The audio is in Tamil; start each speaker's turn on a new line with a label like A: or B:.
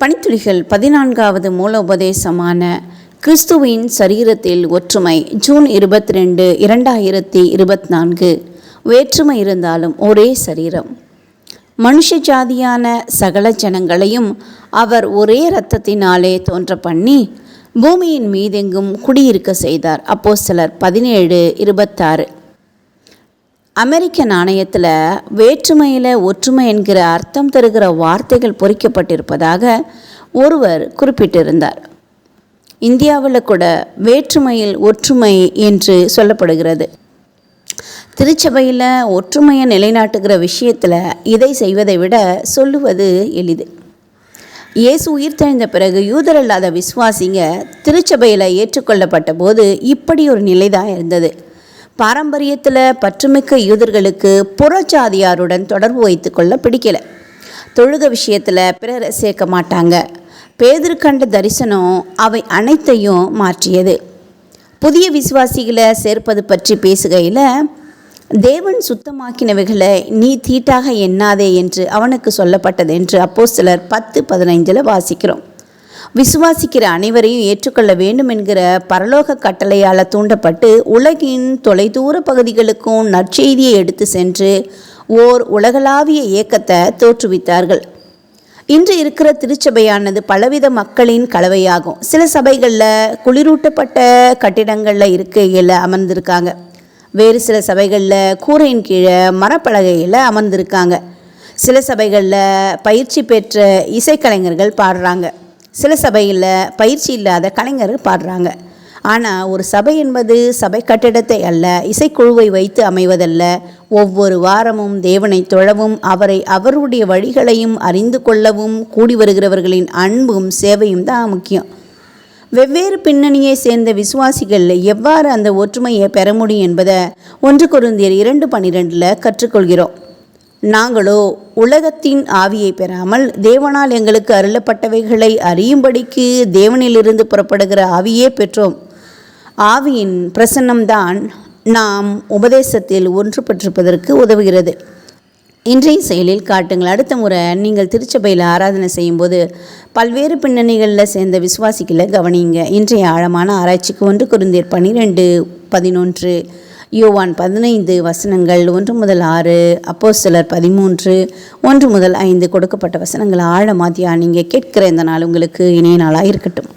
A: பனித்துளிகள் பதினான்காவது மூலோபதேசமான கிறிஸ்துவின் சரீரத்தில் ஒற்றுமை ஜூன் இருபத்தி ரெண்டு இரண்டாயிரத்தி இருபத்தி நான்கு வேற்றுமை இருந்தாலும் ஒரே சரீரம். மனுஷ ஜாதியான சகல ஜனங்களையும் அவர் ஒரே இரத்தத்தினாலே தோன்ற பண்ணி பூமியின் மீதெங்கும் குடியிருக்க செய்தார். அப்போ சிலர் பதினேழு இருபத்தாறு. அமெரிக்க நாணயத்தில் வேற்றுமையில் ஒற்றுமை என்கிற அர்த்தம் தருகிற வார்த்தைகள் பொறிக்கப்பட்டிருப்பதாக ஒருவர் குறிப்பிட்டிருந்தார். இந்தியாவில் கூட வேற்றுமையில் ஒற்றுமை என்று சொல்லப்படுகிறது. திருச்சபையில் ஒற்றுமையை நிலைநாட்டுகிற விஷயத்தில் இதை செய்வதை விட சொல்லுவது எளிது. இயேசு உயிர்த்தெழுந்த பிறகு யூதரல்லாத விசுவாசிங்க திருச்சபையில் ஏற்றுக்கொள்ளப்பட்ட போது இப்படி ஒரு நிலை தான் இருந்தது. பாரம்பரியத்தில் பற்றுமிக்க யூதர்களுக்கு புறச்சாதியாருடன் தொடர்பு வைத்துக்கொள்ள பிடிக்கல. தொழுக விஷயத்தில் பிறரை சேர்க்க மாட்டாங்க. பேதர் கண்ட தரிசனம் அவை அனைத்தையும் மாற்றியது. புதிய விசுவாசிகளை சேர்ப்பது பற்றி பேசுகையில் தேவன் சுத்தமாக்கினவைகளை நீ தீட்டாக எண்ணாதே என்று அவனுக்கு சொல்லப்பட்டது என்று அப்போ சிலர் பத்து பதினைஞ்சில் வாசிக்கிறோம். விசுவாசிக்கிற அனைவரையும் ஏற்றுக்கொள்ள வேண்டும் என்கிற பரலோக கட்டளையால் தூண்டப்பட்டு உலகின் தொலைதூர பகுதிகளுக்கும் நற்செய்தியை எடுத்து சென்று ஓர் உலகளாவிய இயக்கத்தை தோற்றுவித்தார்கள். இன்று இருக்கிற திருச்சபையானது பலவித மக்களின் கலவையாகும். சில சபைகளில் குளிரூட்டப்பட்ட கட்டிடங்களில் இருக்கையில் அமர்ந்திருக்காங்க. வேறு சில சபைகளில் கூரையின் கீழே மரப்பலகையில் அமர்ந்திருக்காங்க. சில சபைகளில் பயிற்சி பெற்ற இசைக்கலைஞர்கள் பாடுறாங்க. சில சபையில் பயிற்சி இல்லாத கலைஞர்கள் பாடுறாங்க. ஆனால் ஒரு சபை என்பது சபை கட்டிடத்தை அல்ல இசைக்குழுவை வைத்து அமைவதல்ல. ஒவ்வொரு வாரமும் தேவனை தொழவும் அவரை அவருடைய வழிகளையும் அறிந்து கொள்ளவும் கூடி வருகிறவர்களின் அன்பும் சேவையும் தான் முக்கியம். வெவ்வேறு பின்னணியை சேர்ந்த விசுவாசிகள் எவ்வாறு அந்த ஒற்றுமையை பெற முடியும் என்பதை ஒன்று குருந்தியர் இரண்டு பன்னிரெண்டில் கற்றுக்கொள்கிறோம். நாங்களோ உலகத்தின் ஆவியை பெறாமல் தேவனால் எங்களுக்கு அருளப்பட்டவைகளை அறியும்படிக்கு தேவனிலிருந்து புறப்படுகிற ஆவியே பெற்றோம். ஆவியின் பிரசன்னம்தான் நாம் உபதேசத்தில் ஒன்று பெற்றிருப்பதற்கு உதவுகிறது. இன்றைய செயலில் காட்டுங்கள். அடுத்த முறை நீங்கள் திருச்சபையில் ஆராதனை செய்யும்போது பல்வேறு பின்னணிகளில் சேர்ந்த விசுவாசிகளை கவனிங்க இன்றைய ஆழமான ஆராய்ச்சிக்கு ஒன்று குருந்தீர் பன்னிரெண்டு பதினொன்று யோவான் பதினைந்து வசனங்கள் ஒன்று முதல் ஆறு அப்போ சிலர் பதிமூன்று ஒன்று முதல் ஐந்து கொடுக்கப்பட்ட வசனங்கள் ஆழமாக தியானிங்க கேட்கிற இந்த நாள் உங்களுக்கு இணைய நாளாக இருக்கட்டும்.